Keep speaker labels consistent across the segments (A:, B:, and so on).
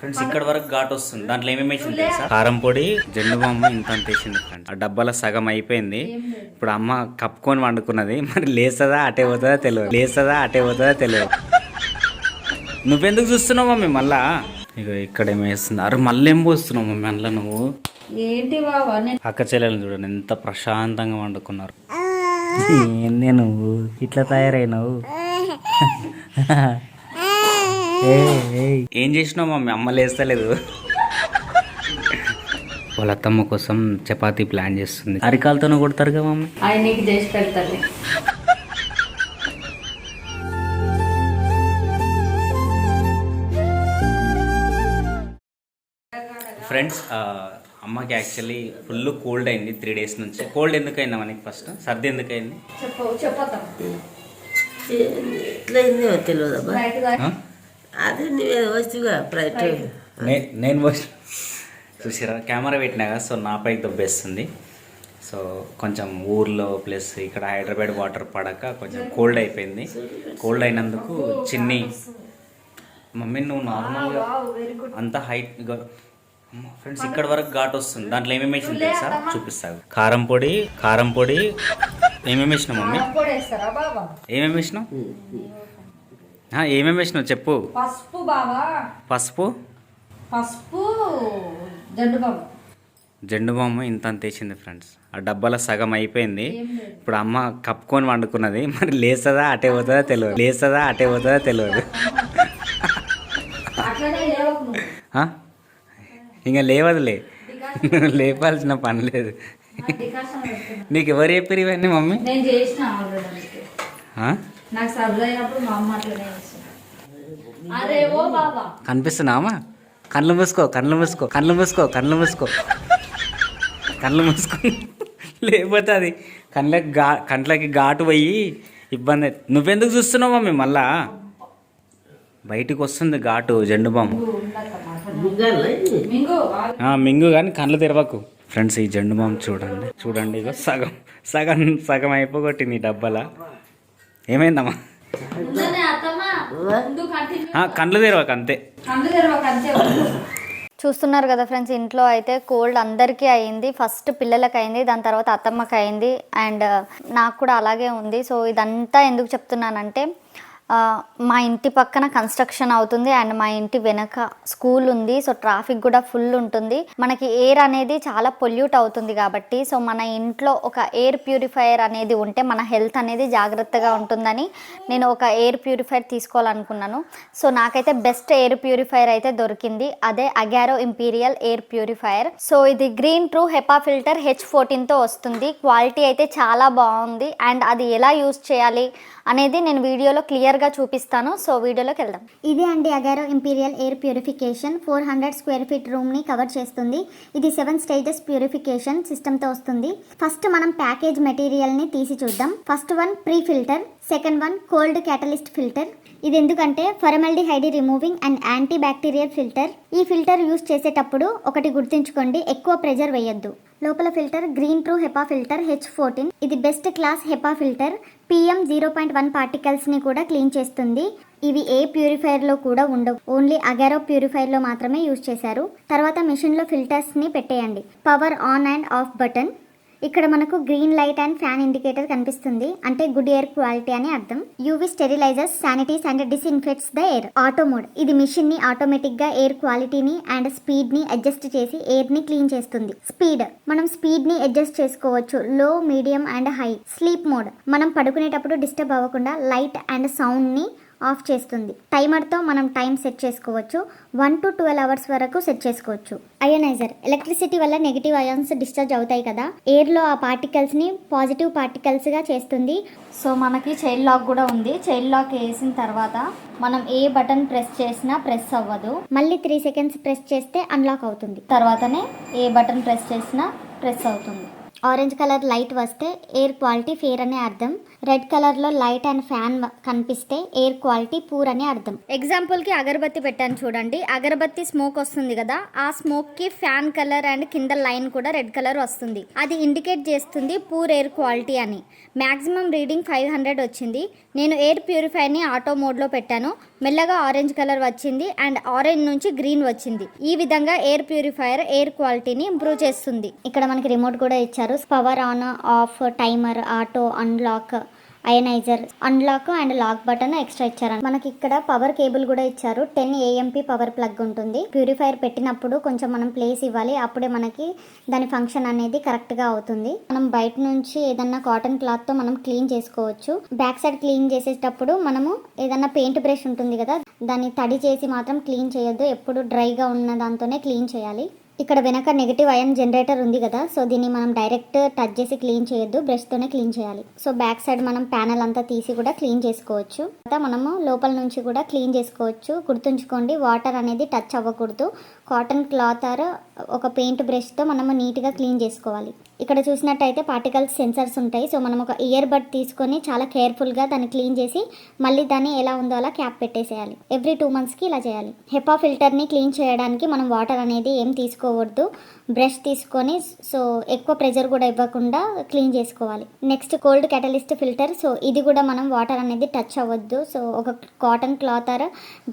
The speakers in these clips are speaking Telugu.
A: ఫ్రెండ్స్ ఇక్కడ వరకు ఘాట్ వస్తుంది. దాంట్లో ఏమేమి వేసింది తెలుసా? కారం పొడి జెండు బామ్మ ఇంత అంత వేసింది ఫ్రెండ్స్. ఆ డబ్బాలో సగం అయిపోయింది. ఇప్పుడు అమ్మ కప్పుకొని వండుకున్నది. మరి లేస్తుందా అటే పోతుందా తెలియదు. లేస్తుందా అటే పోతుందా తెలియదు. నువ్వెందుకు చూస్తున్నావు మమ్మీ మళ్ళా? ఇక ఇక్కడ ఏం వేస్తుంది. అరే మళ్ళీ ఏం పోస్తున్నావు మమ్మీ అందులో నువ్వు?
B: ఏంటి బావా? నేను
A: అక్క చెల్లెలు చూడండి ఎంత ప్రశాంతంగా వండుకున్నారు. ఏంది నువ్వు? ఇట్లా తయారైనావు? ఏం చేసినావు మమ్మీ? అమ్మ లేస్తలేదు. వాళ్ళ అత్తమ్మ కోసం చపాతీ ప్లాన్ చేస్తుంది. అరికాలతోనే కొడతారు కదా మమ్మీ?
B: ఆయన నీకు చేసి పెడతాను
A: ఫ్రెండ్స్ అమ్మకి యాక్చువల్లీ ఫుల్ కోల్డ్ అయింది త్రీ డేస్ నుంచి. కోల్డ్ ఎందుకు అయిందా మనకి ఫస్ట్ సర్ది ఎందుకు అయింది
B: చెప్పు
C: అదే నువ్వే
A: నే- నేను పోసి చూసారా కెమెరా పెట్టినా కదా సో నాపై దొబ్బేస్తుంది. సో కొంచెం ఊర్లో ప్లస్ ఇక్కడ హైదరాబాద్ వాటర్ పడక కొంచెం కోల్డ్ అయిపోయింది. కోల్డ్ అయినందుకు చిన్ని మమ్మీ నువ్వు నార్మల్గా అంత హైట్ ఫ్రెండ్స్ ఇక్కడ వరకు ఘాట్ వస్తుంది. దాంట్లో ఏమేమి వేసింది తెలుసా చూపిస్తాను కారం పొడి కారం పొడి. ఏమేమి వేసినావు మమ్మీ? ఏమేమి వేసినావు? ఏమేమి వేసినావు చెప్పు.
B: పసుపు బావా.
A: పసుపు?
B: పసుపు జండు బాబు
A: జెండు బామ్మ ఇంత అంత వేసింది ఫ్రెండ్స్. ఆ డబ్బాలో సగం అయిపోయింది. ఇప్పుడు అమ్మ కప్పుకొని వండుకున్నది. మరి లేస్తుందా అటే పోతుందా తెలియదు. లేస్తుందా అటే పోతుందా తెలియదు? ఇంకా లేవదులే. లేపాల్సిన పని లేదు.
B: నీకు
A: ఎవరు చెప్పారు ఇవన్నీ మమ్మీ?
B: నాకు సర్ది అయినప్పుడు మా అమ్మ అట్లనే అరే ఓ బాబా.
A: కనిపిస్తున్నావా? కళ్ళు మూసుకో కళ్ళు మూసుకో కళ్ళు మూసుకో కళ్ళు మూసుకో. కళ్ళు మూసుకో. లేకపోతే అది కళ్ళకి ఘా కంట్లకి ఘాటు పోయి ఇబ్బంది. అవుతుంది. నువ్వెందుకు చూస్తున్నావు మమ్మీ మళ్ళా? బయటికి వస్తుంది ఘాటు జెండు
B: మింగు. ఆగు.
A: ఆ, మింగు కానీ కళ్ళు తెరవకు. ఫ్రెండ్స్ ఈ జెండు బామ్ చూడండి. చూడండి ఇగో సగం సగం సగం అయిపోగొట్టింది ఈ డబ్బాల. ఏమైందమ్మా?
B: ఉండనే అత్తమ్మా ముందు కంటిన్యూ
A: ఆ, కళ్ళు తెరవకు అంతే.
D: చూస్తున్నారు కదా ఫ్రెండ్స్ ఇంట్లో అయితే కోల్డ్ అందరికీ అయింది. ఫస్ట్ పిల్లలకి అయింది దాని తర్వాత అత్తమ్మకి అయింది. అండ్ నాకు కూడా అలాగే ఉంది. సో ఇదంతా ఎందుకు చెప్తున్నానంటే మా ఇంటి పక్కన కన్స్ట్రక్షన్ అవుతుంది అండ్ మా ఇంటి వెనక స్కూల్ ఉంది. సో ట్రాఫిక్ కూడా ఫుల్ ఉంటుంది. మనకి ఎయిర్ అనేది చాలా పొల్యూట్ అవుతుంది కాబట్టి సో మన ఇంట్లో ఒక ఎయిర్ ప్యూరిఫైయర్ అనేది ఉంటే మన హెల్త్ అనేది జాగ్రత్తగా ఉంటుందని నేను ఒక ఎయిర్ ప్యూరిఫైయర్ తీసుకోవాలనుకున్నాను. సో నాకైతే బెస్ట్ ఎయిర్ ప్యూరిఫైయర్ అయితే దొరికింది. అదే Agaro imperial air purifier. So ఇది green true HEPA filter H ఫోర్టీన్తో వస్తుంది. క్వాలిటీ అయితే చాలా బాగుంది. అండ్ అది ఎలా యూస్ చేయాలి అనేది నేను వీడియోలో క్లియర్ క్లియర్గా చూపిస్తాను. సో వీడియోలోకి వెళ్దాం.
E: ఇది అండి Agaro imperial air purification. Four hundred square feet రూమ్ని cover చేస్తుంది. ఇది సెవెన్ స్టేజెస్ ప్యూరిఫికేషన్ సిస్టమ్తో వస్తుంది. ఫస్ట్ మనం ప్యాకేజ్ మెటీరియల్ని తీసి చూద్దాం. First one pre filter. Second one cold catalyst filter. ఇది ఎందుకంటే formaldehyde removing and anti bacterial filter. ఈ ఫిల్టర్ యూస్ చేసేటప్పుడు ఒకటి గుర్తుంచుకోండి ఎక్కువ ప్రెజర్ వేయొద్దు. లోపల filter green true HEPA filter H fourteen ఇది best class HEPA filter. PM zero point one పార్టికల్స్ని కూడా క్లీన్ చేస్తుంది. ఇవి ఏ ప్యూరిఫైయర్లో కూడా ఉండవు. ఓన్లీ అగారో ప్యూరిఫైయర్లో మాత్రమే యూజ్ చేశారు. తర్వాత మిషన్లో ఫిల్టర్స్ని పెట్టేయండి. Power on and off button. ఇక్కడ మనకు green light and fan indicator కనిపిస్తుంది. అంటే గుడ్ ఎయిర్ క్వాలిటీ అని అర్థం. UV sterilisers sanitises and disinfects the air auto mode ఇది మిషన్ని ఆటోమేటిక్గా ఎయిర్ క్వాలిటీని అండ్ స్పీడ్ని అడ్జస్ట్ చేసి ఎయిర్ని క్లీన్ చేస్తుంది. స్పీడ్ మనం స్పీడ్ని అడ్జస్ట్ చేసుకోవచ్చు. Low medium and high sleep mode మనం పడుకునేటప్పుడు డిస్టర్బ్ అవ్వకుండా లైట్ అండ్ సౌండ్ని ఆఫ్ చేస్తుంది. టైమర్తో మనం టైం సెట్ చేసుకోవచ్చు. వన్ టు ట్వెల్వ్ అవర్స్ వరకు సెట్ చేసుకోవచ్చు. అయోనైజర్ ఎలక్ట్రిసిటీ వల్ల నెగిటివ్ అయాన్స్ డిశ్చార్జ్ అవుతాయి కదా? ఎయిర్లో ఆ పార్టికల్స్ని పాజిటివ్ పార్టికల్స్గా చేస్తుంది.
D: సో మనకి చైల్డ్ లాక్ కూడా ఉంది. చైల్డ్ లాక్ వేసిన తర్వాత మనం ఏ బటన్ ప్రెస్ చేసినా ప్రెస్ అవ్వదు.
E: మళ్ళీ త్రీ సెకండ్స్ ప్రెస్ చేస్తే అన్లాక్ అవుతుంది.
D: తర్వాతనే ఏ బటన్ ప్రెస్ చేసినా ప్రెస్ అవుతుంది.
E: ఆరెంజ్ కలర్ లైట్ వస్తే ఎయిర్ క్వాలిటీ ఫేర్ అనే అర్థం. రెడ్ కలర్లో లైట్ అండ్ ఫ్యాన్ కనిపిస్తే ఎయిర్ క్వాలిటీ పూర్ అని అర్థం.
D: ఎగ్జాంపుల్కి అగరబత్తి పెట్టాను చూడండి. అగరబత్తి స్మోక్ వస్తుంది కదా ఆ స్మోక్కి ఫ్యాన్ కలర్ అండ్ కింద లైన్ కూడా రెడ్ కలర్ వస్తుంది. అది ఇండికేట్ చేస్తుంది పూర్ ఎయిర్ క్వాలిటీ అని. మ్యాక్సిమం రీడింగ్ ఫైవ్ హండ్రెడ్ వచ్చింది. నేను ఎయిర్ ప్యూరిఫైర్ని ఆటో మోడ్లో పెట్టాను.
E: మెల్లగా ఆరెంజ్ కలర్ వచ్చింది అండ్ ఆరెంజ్ నుంచి గ్రీన్ వచ్చింది. ఈ విధంగా ఎయిర్ ప్యూరిఫైయర్ ఎయిర్ క్వాలిటీని ఇంప్రూవ్ చేస్తుంది. ఇక్కడ మనకి రిమోట్ కూడా ఇచ్చారు. Power on off timer auto unlock ioniser unlock and lock button extra ఇచ్చారు మనకి ఇక్కడ పవర్ కేబుల్ కూడా ఇచ్చారు. టెన్ ఏఎంపీ పవర్ ప్లగ్ ఉంటుంది. ప్యూరిఫైయర్ పెట్టినప్పుడు కొంచెం మనం ప్లేస్ ఇవ్వాలి. అప్పుడే మనకి దాని ఫంక్షన్ అనేది కరెక్ట్గా అవుతుంది. మనం బయట నుంచి ఏదన్నా కాటన్ క్లాత్తో మనం క్లీన్ చేసుకోవచ్చు. బ్యాక్ సైడ్ క్లీన్ చేసేటప్పుడు మనము ఏదన్నా పెయింట్ బ్రష్ ఉంటుంది కదా దాన్ని తడి చేసి మాత్రం క్లీన్ చేయొద్దు. ఎప్పుడు డ్రైగా ఉన్న దాంతోనే క్లీన్ చేయాలి. ఇక్కడ వెనక నెగిటివ్ అయన్ జనరేటర్ ఉంది కదా సో దీన్ని మనం డైరెక్ట్ టచ్ చేసి క్లీన్ చేయొద్దు బ్రష్ తోనే క్లీన్ చేయాలి. సో బ్యాక్ సైడ్ మనం ప్యానల్ అంతా తీసి కూడా క్లీన్ చేసుకోవచ్చు. తర్వాత మనము లోపల నుంచి కూడా క్లీన్ చేసుకోవచ్చు. గుర్తుంచుకోండి వాటర్ అనేది టచ్ అవ్వకూడదు. కాటన్ క్లాత్ ఆర్ ఒక పెయింట్ బ్రష్తో మనము నీట్గా క్లీన్ చేసుకోవాలి. ఇక్కడ చూసినట్టయితే పార్టికల్స్ సెన్సర్స్ ఉంటాయి. సో మనం ఒక ఇయర్ బడ్ తీసుకొని చాలా కేర్ఫుల్గా దాన్ని క్లీన్ చేసి మళ్ళీ దాన్ని ఎలా ఉందో అలా క్యాప్ పెట్టేసేయాలి. ఎవ్రీ టూ మంత్స్కి ఇలా చేయాలి. హెపా ఫిల్టర్ని క్లీన్ చేయడానికి మనం వాటర్ అనేది ఏం తీసుకోవద్దు. బ్రష్ తీసుకొని సో ఎక్కువ ప్రెజర్ కూడా ఇవ్వకుండా క్లీన్ చేసుకోవాలి. Next cold catalyst filter so ఇది కూడా మనం వాటర్ అనేది టచ్ అవ్వద్దు. సో ఒక కాటన్ క్లాత్ ఆర్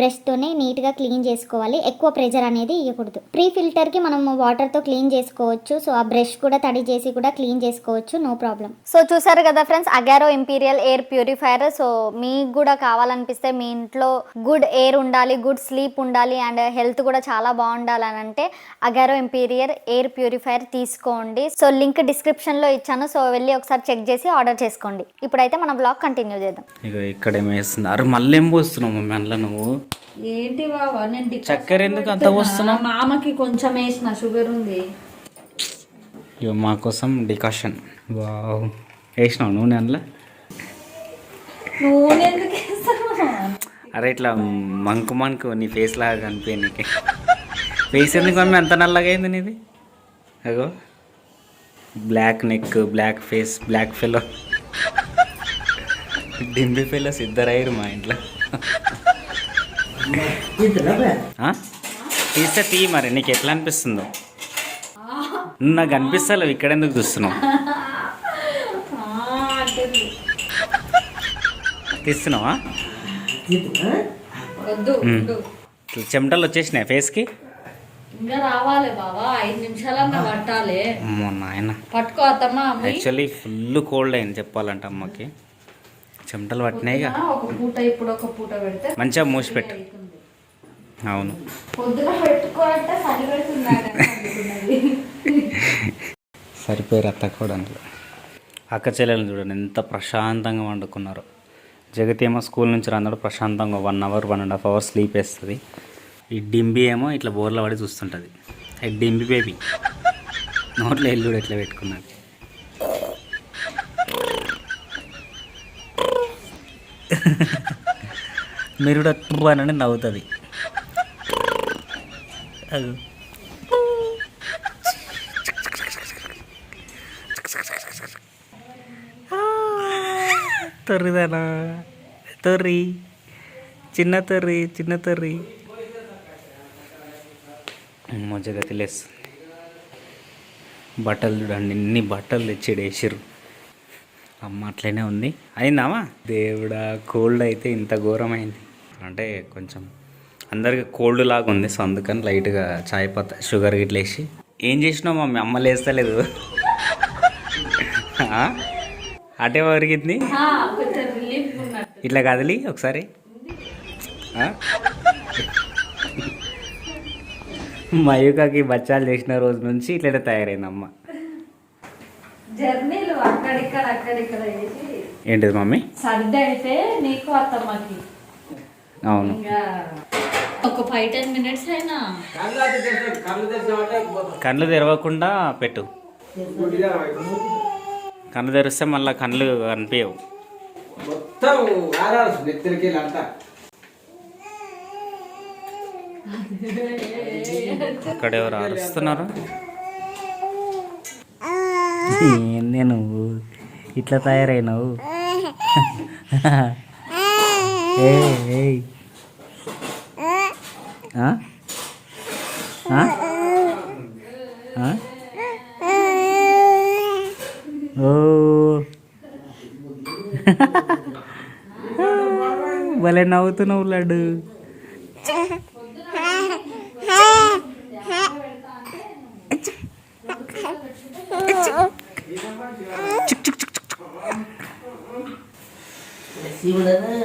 E: బ్రష్తోనే నీట్గా క్లీన్ చేసుకోవాలి. ఎక్కువ ప్రెజర్ అనేది ఇవ్వకూడదు ప్రీ ఫిల్టర్కి మనం వాటర్తో క్లీన్ చేసుకోవచ్చు. సో ఆ బ్రష్ కూడా తడి చేసి కూడా క్లీన్ చేసుకోవచ్చు. No problem.
D: సో చూసారు కదా friends Agaro imperial air purifier. So మీకు కూడా కావాలనిపిస్తే మీ ఇంట్లో గుడ్ ఎయిర్ ఉండాలి గుడ్ స్లీప్ ఉండాలి అండ్ హెల్త్ కూడా చాలా బాగుండాలి అని అంటే అగారో ఇంపీరియర్ ఎయిర్ ప్యూరిఫైయర్ తీసుకోండి. సో లింక్ డిస్క్రిప్షన్లో ఇచ్చాను. సో వెళ్ళి ఒకసారి చెక్ చేసి ఆర్డర్ చేసుకోండి. ఇప్పుడైతే మన బ్లాగ్ కంటిన్యూ చేద్దాం.
A: ఇక ఇక్కడ ఏమేస్తుంది అరే మళ్ళీ ఏం పోస్తున్నావు మమ్మీ అందులో నువ్వు?
B: ఏంటి బావా? నేను
A: చక్కెర ఎందుకు అంత. పోస్తున్నావు?
B: మామకి కొంచెం వేసిన షుగర్ ఉంది.
A: ఇక మా కోసం డికాషన్. వావ్. వేసినావు నూనె అందులో
B: నూనె ఎందుకు వేస్తావు?
A: అరే ఇట్లా మంకు మంకు నీ ఫేస్ లాగా కనిపించే నీకు. ఫేస్ ఎందుకు మమ్మీ అంత నల్లగా అయింది నీది? అగో. Black neck black face black fellow డింబి fellows ఇద్దరు అయ్యారు మా ఇంట్లో? తీస్తే తీ మరి నీకు ఎట్లా అనిపిస్తుందో? నాకు అనిపిస్తలేవు ఇక్కడ ఎందుకు చూస్తున్నావు? తీస్తున్నావా? చెమటలు వచ్చేసినాయి ఫేస్కి
B: ఇంకా రావాలి బావా ఐదు నిమిషాలన్నా పట్టాలి.
A: నాయన.
B: పట్టుకో అత్తమ్మ
A: యాక్చువల్లీ ఫుల్ కోల్డ్ అయింది చెప్పాలంటే అమ్మకి. చెమటలు పట్టినాయిగా
B: ఒక పూట ఇప్పుడు ఒక పూట పెడితే
A: మంచిగా మూసిపెట్టు అవును.
B: పొద్దున పెట్టుకో అంటే చలి
A: సరిపోయారు అత్త కూడా అందులో అక్క చెల్లెలు చూడండి ఎంత ప్రశాంతంగా వండుకున్నారు. జగతి ఏమో స్కూల్ నుంచి రాన్నాడు ప్రశాంతంగా one hour one and half hour sleep వేస్తుంది. ఈ డింబి ఏమో ఇట్లా బోర్ల పడి చూస్తుంటుంది. ఈ డింబి బేబీ. నోట్లో ఎల్లు కూడా ఇట్లా పెట్టుకున్నది. మీరు కూడా టూ అని నవ్వుతుంది. అది. తొర్రిదానా తొర్రి. చిన్న తొర్రి చిన్న తొర్రి. మొజగా తెలిస్తుంది బట్టలు చూడండి ఎన్ని బట్టలు తెచ్చి వేసిర్రు అమ్మ అట్లనే ఉంది. అయిందామా? దేవుడా కోల్డ్ అయితే ఇంత ఘోరమైంది. అంటే కొంచెం అందరికి కోల్డ్ లాగా ఉంది సో అందుకని లైట్గా చాయ్ పత్త షుగర్ గిట్ల వేసి. ఏం చేసినావు మమ్మీ? అమ్మ లేస్తలేదు? అటే వరికింది ఇట్లా కదిలి ఒకసారి ఆ? మయూకాకి బచ్చాలు చేసిన రోజు నుంచి ఇట్లనే తయారైంది అమ్మ
B: జర్నీలు అక్కడిక్కడ అక్కడిక్కడ వేసి
A: ఏంటిది మమ్మీ?
B: సర్ది అయితే నీకు అత్తమ్మకి.
A: అవును.
B: ఇంకా ఒక ఫైవ్ టెన్ మినిట్స్ అయినా.
A: కళ్ళు తెరవకుండా పెట్టు. కళ్ళు తెరిస్తే మళ్ళీ కళ్ళు కనిపించవు.
F: మొత్తం ఆరాల్సి నెత్తిరికి అంతా
A: అక్కడ ఎవరు అరుస్తున్నారు? ఏంది నువ్వు? ఇట్లా తయారైనావు? ఆ? ఓ. భలే భలే నవ్వుతున్నావు లడ్డు.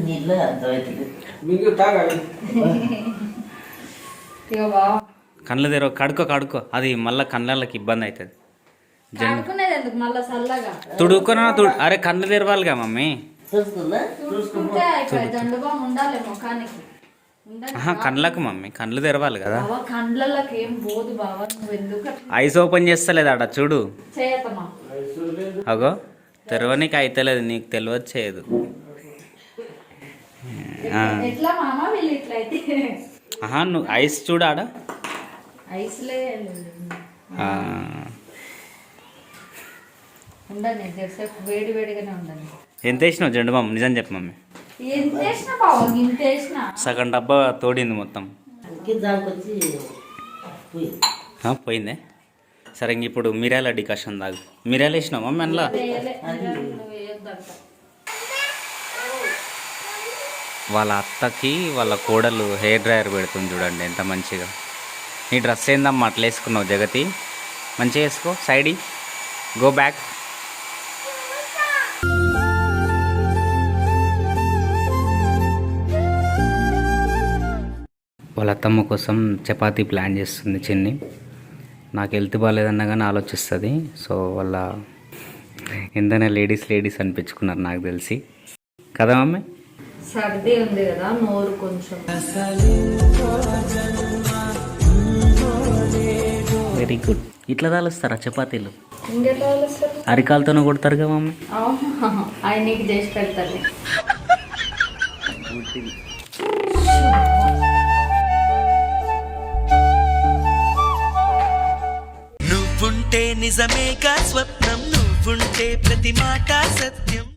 C: నీళ్ళ అర్థమవుతుంది
F: తాగాలి
A: కళ్ళు తెరవ కడుకో కడుకో అది మళ్ళీ కళ్ళకి ఇబ్బంది అవుతుంది తుడుకున్నా తుడు అరే కళ్ళు తెరవాలిగా మమ్మీ కళ్ళకు మమ్మీ కళ్ళు తెరవాలి కదా
B: బావ కండ్లకి ఏం పోదు బావ నువ్వు ఎందుకు అట్లా
A: ఐస్ ఓపెన్ చేస్తలేదు అడ చూడు అగో తెరవనీకి అయితలేదు నీకు తెలియదు చేయదు.
B: ఎట్లా మామ వీళ్ళు ఇట్లా అయితే
A: ఆహా నువ్వు ఐస్ చూడు ఆడ
B: ఐస్లే
A: ఆ.
B: ఉండండి జరసేపు వేడి వేడిగానే ఉండండి.
A: ఎంత వేసినావు జెండు బామ్ నిజం చెప్పు మమ్మీ.
B: ఎంత వేసినా బావ ఇంత వేసినా.
A: సగం డబ్బా తోడింది మొత్తం. ఆ, పోయిందే. సరే ఇంక ఇప్పుడు మిరియాల డికాషన్ తాగు మిరియాలు వేసినావు మమ్మీ అందులో?
B: వేయొద్దంట
A: వాళ్ళ అత్తకి వాళ్ళ కోడలు హెయిర్ డ్రైయర్ పెడుతుంది చూడండి ఎంత మంచిగా. నీ డ్రెస్ ఏందమ్మా అట్లా వేసుకున్నావు జగతి? మంచిగా వేసుకో సైడి. గో బ్యాక్ వాళ్ళ అత్తమ్మ కోసం చపాతీ ప్లాన్ చేస్తుంది చిన్ని. నాకు హెల్త్ బాగాలేదన్నా కానీ ఆలోచిస్తుంది. సో వాళ్ళ ఎంతైనా లేడీస్ లేడీస్ అనిపించుకున్నారు నాకు తెలిసి. కదా మమ్మీ?
B: సర్ది ఉంది కదా నోరు కొంచెం.
A: వెరీ గుడ్ ఇట్లా తాలుస్తారా చపాతీలు? అరికాలతోనే కొడతారుగా మమ్మీ?
B: ఆయన నీకు చేసి పెడతాను
G: నువ్వుంటే నిజమేగా స్వప్నం నువ్వుంటే ప్రతి మాట సత్యం.